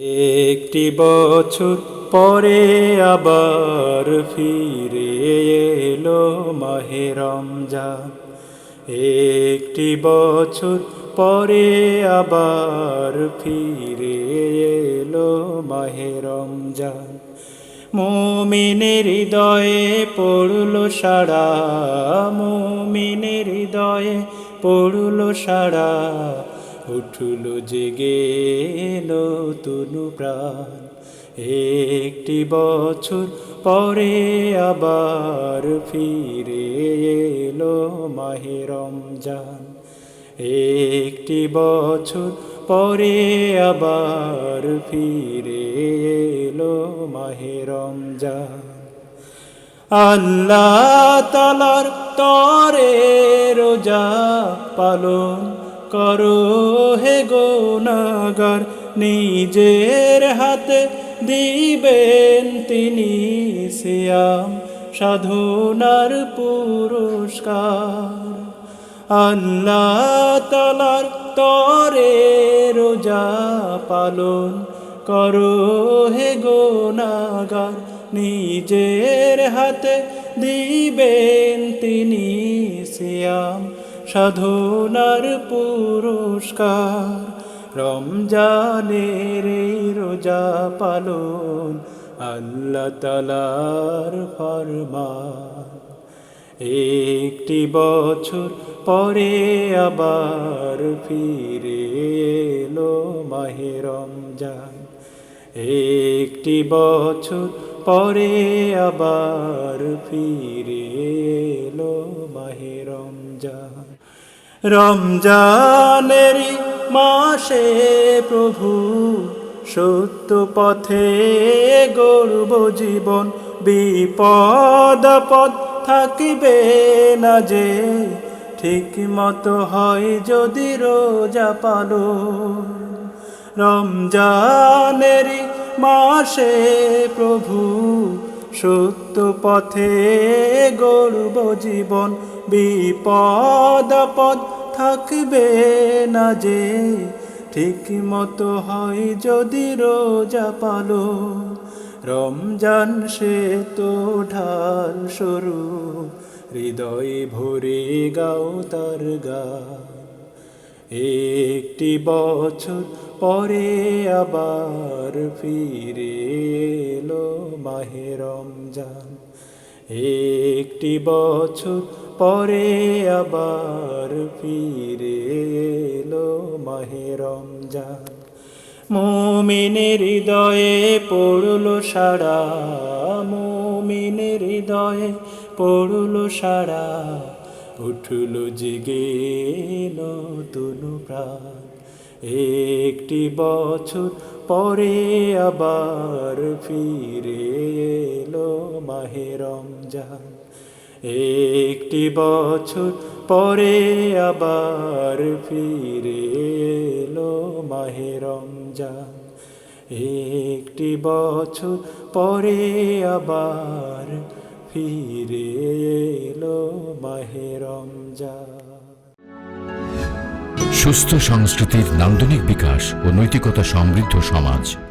একটি বছর পরে আবার ফিরে এলো মাহে রমজান। একটি বছর পরে আবার ফিরে এলো মাহে রমজান। মুমিনের হৃদয়ে পড়ল সাড়া, মুমিনের হৃদয়ে পড়ল সাড়া উঠল, জেগে নতুন প্রাণ। একটি বছর পরে আবার ফিরে এলো মাহে রমজান। একটি বছর পরে আবার ফিরে এলো মাহে রমজান। আল্লাহ তালার তরে রোজা পালন করো হে গোনাগার নিজের হাতে দিবেন তিনি সিয়াম, সাধনার পুরস্কার। আল্লাহ তালার তরে রোজা পালন করো হে গোনাগার নিজের হাতে দিবেন তিনি সিয়াম সাধনার পুরস্কার। রমজানের রোজা পালন আল্লাহ তালার ফরমান। একটি বছর পরে আবার ফিরে এলো মাহে রমজান। একটি বছর পরে আবার ফিরে এলো মাহে রমজান। রমজানেরই মাসে প্রভু, সত্য পথে গর্ব জীবন, বিপদ পদ থাকিবে না যে, ঠিক মতো হয় যদি রোজা পালো রমজানেরই মাসে প্রভু, সত্য পথে গর্ব জীবন বিপদ পদ থাকবে না যে। ঠিক মতো হয় যদি রোজা পালো। রমজান সে তো ঢাল সরু হৃদয় ভরে গাও তার গা। একটি বছর পরে আবার ফিরে এলো মাহে রমজান। একটি বছর পরে আবার ফিরে এলো মাহে রমজান। মুমিনের হৃদয়ে পড়ল সাড়া, মুমিনের হৃদয়ে পড়ল সাড়া, উঠল জেগে নতুন প্রাণ। একটি বছর পরে আবার ফিরে এলো মাহে রমজান। একটি বছর পরে আবার ফিরে এলো মাহে রমজান। একটি বছর পরে আবার ফিরে এলো মাহে সুস্থ সংস্কৃতির নান্দনিক বিকাশ ও নৈতিকতা সমৃদ্ধ সমাজ